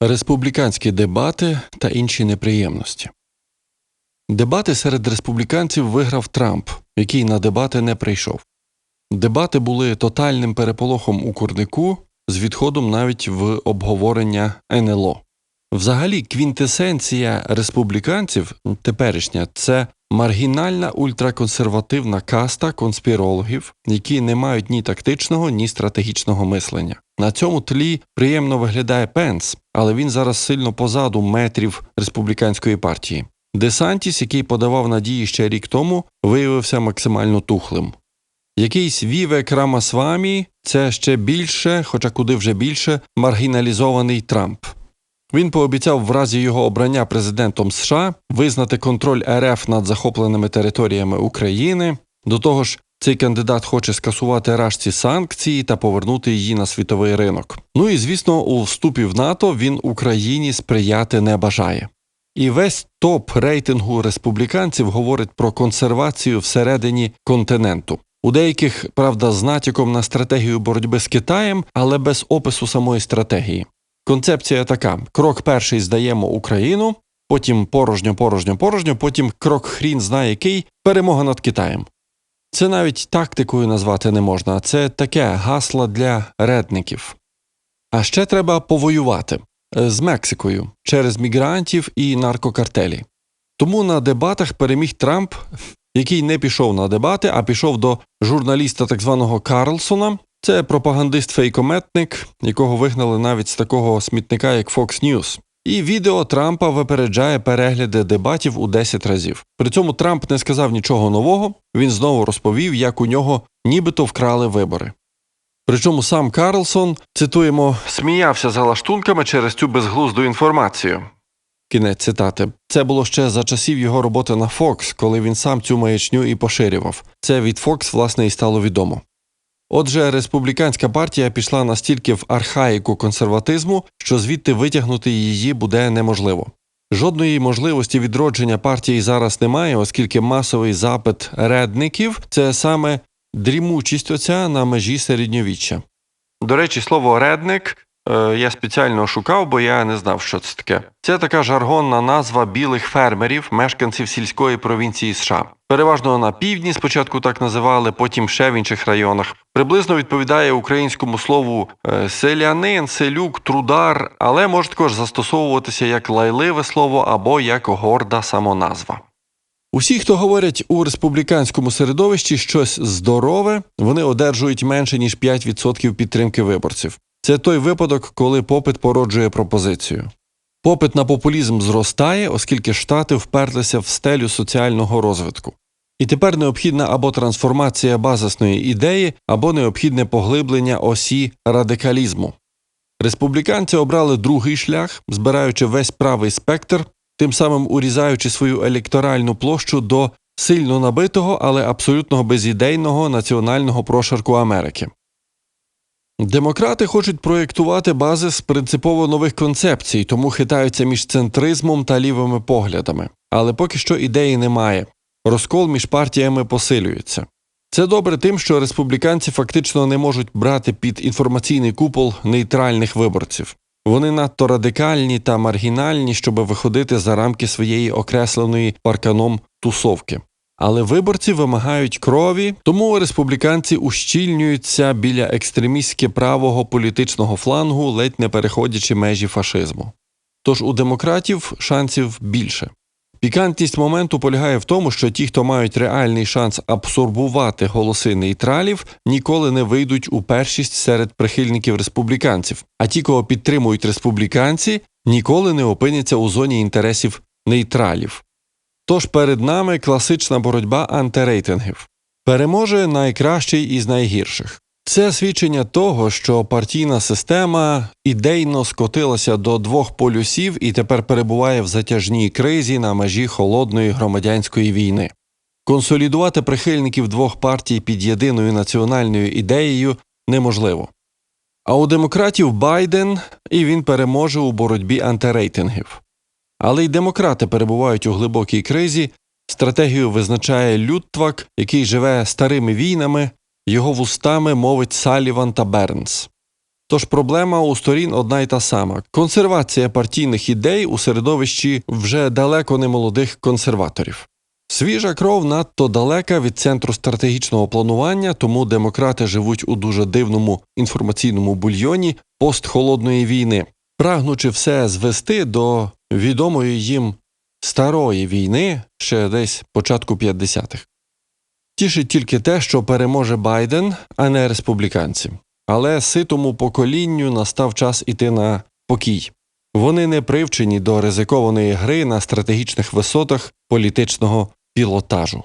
Республіканські дебати та інші неприємності. Дебати серед республіканців виграв Трамп, який на дебати не прийшов. Дебати були тотальним переполохом у курнику з відходом навіть в обговорення НЛО. Взагалі, квінтесенція республіканців теперішня це маргінальна ультраконсервативна каста конспірологів, які не мають ні тактичного, ні стратегічного мислення. На цьому тлі приємно виглядає Пенс, але він зараз сильно позаду метрів республіканської партії. Десантіс, який подавав надії ще рік тому, виявився максимально тухлим. Якийсь Віве Крамасвамі – це ще більше, хоча куди вже більше, маргіналізований Трамп. Він пообіцяв в разі його обрання президентом США визнати контроль РФ над захопленими територіями України. До того ж, цей кандидат хоче скасувати рашці санкції та повернути її на світовий ринок. Ну і звісно, у вступі в НАТО він Україні сприяти не бажає. І весь топ рейтингу республіканців говорить про консервацію всередині континенту. У деяких, правда, з натяком на стратегію боротьби з Китаєм, але без опису самої стратегії. Концепція така: крок перший здаємо Україну, потім порожньо, порожньо, порожньо, потім крок хрін знає який перемога над Китаєм. Це навіть тактикою назвати не можна, це таке гасло для редників. А ще треба повоювати е, з Мексикою через мігрантів і наркокартелі. Тому на дебатах переміг Трамп, який не пішов на дебати, а пішов до журналіста так званого Карлсона. Це пропагандист-фейкометник, якого вигнали навіть з такого смітника, як Fox News. І відео Трампа випереджає перегляди дебатів у 10 разів. При цьому Трамп не сказав нічого нового, він знову розповів, як у нього нібито вкрали вибори. Причому сам Карлсон, цитуємо, сміявся за лаштунками через цю безглузду інформацію. Кінець цитати. Це було ще за часів його роботи на Fox, коли він сам цю маячню і поширював. Це від Fox, власне, і стало відомо. Отже, республіканська партія пішла настільки в архаїку консерватизму, що звідти витягнути її буде неможливо. Жодної можливості відродження партії зараз немає, оскільки масовий запит редників це саме дрімучість оця на межі середньовіччя. До речі, слово редник я спеціально шукав, бо я не знав, що це таке. Це така жаргонна назва білих фермерів, мешканців сільської провінції США. Переважно на півдні спочатку так називали, потім ще в інших районах. Приблизно відповідає українському слову е, селянин, селюк, трудар, але може також застосовуватися як лайливе слово або як горда самоназва. Усі, хто говорять у республіканському середовищі щось здорове, вони одержують менше ніж 5% підтримки виборців. Це той випадок, коли попит породжує пропозицію. Попит на популізм зростає, оскільки штати вперлися в стелю соціального розвитку. І тепер необхідна або трансформація базисної ідеї, або необхідне поглиблення осі радикалізму. Республіканці обрали другий шлях, збираючи весь правий спектр, тим самим урізаючи свою електоральну площу до сильно набитого, але абсолютно безідейного національного прошарку Америки. Демократи хочуть проєктувати базис принципово нових концепцій, тому хитаються між центризмом та лівими поглядами. Але поки що ідеї немає. Розкол між партіями посилюється. Це добре тим, що республіканці фактично не можуть брати під інформаційний купол нейтральних виборців. Вони надто радикальні та маргінальні, щоб виходити за рамки своєї окресленої парканом тусовки. Але виборці вимагають крові, тому республіканці ущільнюються біля екстремістськи правого політичного флангу, ледь не переходячи межі фашизму. Тож у демократів шансів більше. Пікантність моменту полягає в тому, що ті, хто мають реальний шанс абсорбувати голоси нейтралів, ніколи не вийдуть у першість серед прихильників республіканців, а ті, кого підтримують республіканці, ніколи не опиняться у зоні інтересів нейтралів. Тож перед нами класична боротьба антирейтингів. Переможе найкращий із найгірших. Це свідчення того, що партійна система ідейно скотилася до двох полюсів і тепер перебуває в затяжній кризі на межі холодної громадянської війни. Консолідувати прихильників двох партій під єдиною національною ідеєю неможливо. А у демократів Байден і він переможе у боротьбі антирейтингів. Але й демократи перебувають у глибокій кризі. Стратегію визначає Лютвак, який живе старими війнами, його вустами мовить Саліван та Бернс. Тож проблема у сторін одна й та сама: консервація партійних ідей у середовищі вже далеко не молодих консерваторів. Свіжа кров надто далека від центру стратегічного планування, тому демократи живуть у дуже дивному інформаційному бульйоні постхолодної війни, прагнучи все звести до відомої їм старої війни ще десь початку 50-х. Тішить тільки те, що переможе Байден, а не республіканці. Але ситому поколінню настав час іти на покій. Вони не привчені до ризикованої гри на стратегічних висотах політичного пілотажу.